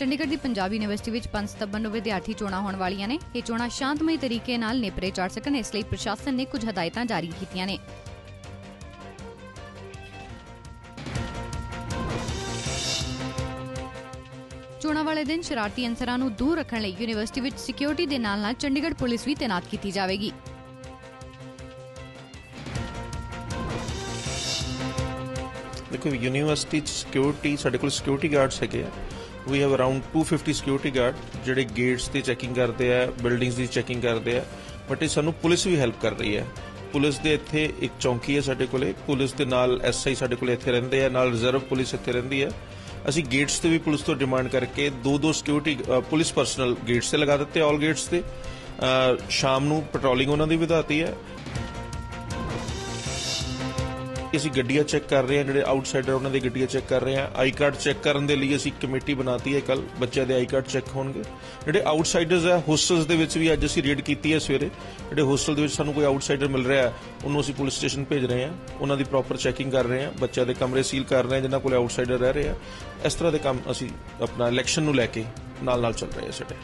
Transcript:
ਚੰਡੀਗੜ੍ਹ ਦੀ Punjab university ਵਿੱਚ 5 ਸਤੰਬਰ ਨੂੰ ਵਿਦਿਆਰਥੀ ਚੋਣਾਂ ਹੋਣ ਵਾਲੀਆਂ ਨੇ। ਇਹ ਚੋਣਾਂ ਸ਼ਾਂਤਮਈ ਤਰੀਕੇ ਨਾਲ ਨੇਪਰੇ ਚੜ ਸਕਣ, ਇਸ ਲਈ ਪ੍ਰਸ਼ਾਸਨ ਨੇ ਕੁਝ ਹਦਾਇਤਾਂ ਜਾਰੀ ਕੀਤੀਆਂ ਨੇ। ਚੋਣਾਂ ਵਾਲੇ ਦਿਨ ਸ਼ਰਾਰਤੀ ਅਨਸਰਾਂ ਨੂੰ ਦੂਰ ਰੱਖਣ ਲਈ ਯੂਨੀਵਰਸਿਟੀ ਵਿੱਚ ਸਿਕਿਉਰਿਟੀ ਦੇ ਨਾਲ-ਨਾਲ ਚੰਡੀਗੜ੍ਹ ਪੁਲਿਸ ਵੀ ਤਾਇਨਾਤ ਕੀਤੀ ਜਾਵੇਗੀ। ਦੇਖੋ, ਯੂਨੀਵਰਸਿਟੀ ਸਿਕਿਉਰਿਟੀ ਸਾਡੇ ਕੋਲ ਸਿਕਿਉਰਿਟੀ ਗਾਰਡਸ ਹੈਗੇ ਆ। We have around 250 security guard ਜਿਹੜੇ ਗੇਟਸ ਤੇ ਚੈਕਿੰਗ ਕਰਦੇ ਆ ਬਿਲਡਿੰਗਸ ਦੀ ਚੈਕਿੰਗ ਕਰਦੇ ਆ ਬਟ ਇਹ ਸਾਨੂੰ ਪੁਲਿਸ ਵੀ ਹੈਲਪ ਕਰ ਰਹੀ ਹੈ। ਪੁਲਿਸ ਦੇ ਇੱਥੇ ਇੱਕ ਚੌਂਕੀ ਹੈ ਸਾਡੇ ਕੋਲੇ, ਪੁਲਿਸ ਦੇ ਨਾਲ ਐਸਆਈ ਸਾਡੇ ਕੋਲੇ ਇੱਥੇ ਰਹਿੰਦੇ ਆ, ਨਾਲ ਰਿਜ਼ਰਵ ਪੁਲਿਸ ਇੱਥੇ ਰਹਿੰਦੀ ਹੈ। ਅਸੀਂ ਗੇਟਸ ਤੇ ਵੀ ਪੁਲਿਸ ਤੋਂ ਡਿਮਾਂਡ ਕਰਕੇ ਦੋ ਦੋ ਸਿਕਿਉਰਿਟੀ ਪੁਲਿਸ ਪਰਸਨਲ ਗੇਟਸ ਤੇ ਲਗਾ ਦਿੱਤੇ ਆਲ ਗੇਟਸ ਤੇ। ਸ਼ਾਮ ਨੂੰ ਪੈਟਰੋਲਿੰਗ ਉਹਨਾਂ ਦੀ ਵਧਾਤੀ ਹੈ ਅਸੀਂ ਗੱਡੀਆਂ ਚੈੱਕ ਕਰ ਰਹੇ ਹਾਂ, ਜਿਹੜੇ ਆਊਟਸਾਈਡਰ ਉਹਨਾਂ ਦੀ ਗੱਡੀਆਂ ਚੈੱਕ ਕਰ ਰਹੇ ਹਾਂ। ਆਈ ਕਾਰਡ ਚੈੱਕ ਕਰਨ ਦੇ ਲਈ ਅਸੀਂ ਕਮੇਟੀ ਬਣਾਤੀ ਹੈ ਕੱਲ ਬੱਚਿਆਂ ਦੇ ਆਈ ਕਾਰਡ ਚੈੱਕ ਹੋਣਗੇ। ਜਿਹੜੇ ਆਊਟਸਾਈਡਰਸ ਹੈ ਹੋਸਟਲਸ ਦੇ ਵਿੱਚ ਵੀ ਅੱਜ ਅਸੀਂ ਰੇਡ ਕੀਤੀ ਹੈ ਸਵੇਰੇ। ਜਿਹੜੇ ਹੋਸਟਲ ਦੇ ਵਿੱਚ ਸਾਨੂੰ ਕੋਈ ਆਊਟਸਾਈਡਰ ਮਿਲ ਰਿਹਾ ਹੈ, ਉਹਨੂੰ ਅਸੀਂ ਪੁਲਿਸ ਸਟੇਸ਼ਨ ਭੇਜ ਰਹੇ ਹਾਂ। ਉਹਨਾਂ ਦੀ ਪ੍ਰੋਪਰ ਚੈਕਿੰਗ ਕਰ ਰਹੇ ਹਾਂ। ਬੱਚਿਆਂ ਦੇ ਕਮਰੇ ਸੀਲ ਕਰ ਰਹੇ ਹਾਂ, ਜਿਨ੍ਹਾਂ ਕੋਲ ਆਊਟਸਾਈਡਰ ਰਹਿ ਰਹੇ ਆ। ਇਸ ਤਰ੍ਹਾਂ ਦੇ ਕੰਮ ਅਸੀਂ ਆਪਣਾ ਇਲੈਕਸ਼ਨ ਨੂੰ ਲੈ ਕੇ ਨਾਲ ਨਾਲ ਚੱਲ ਰਹੇ ਹਾਂ ਸਾਡੇ।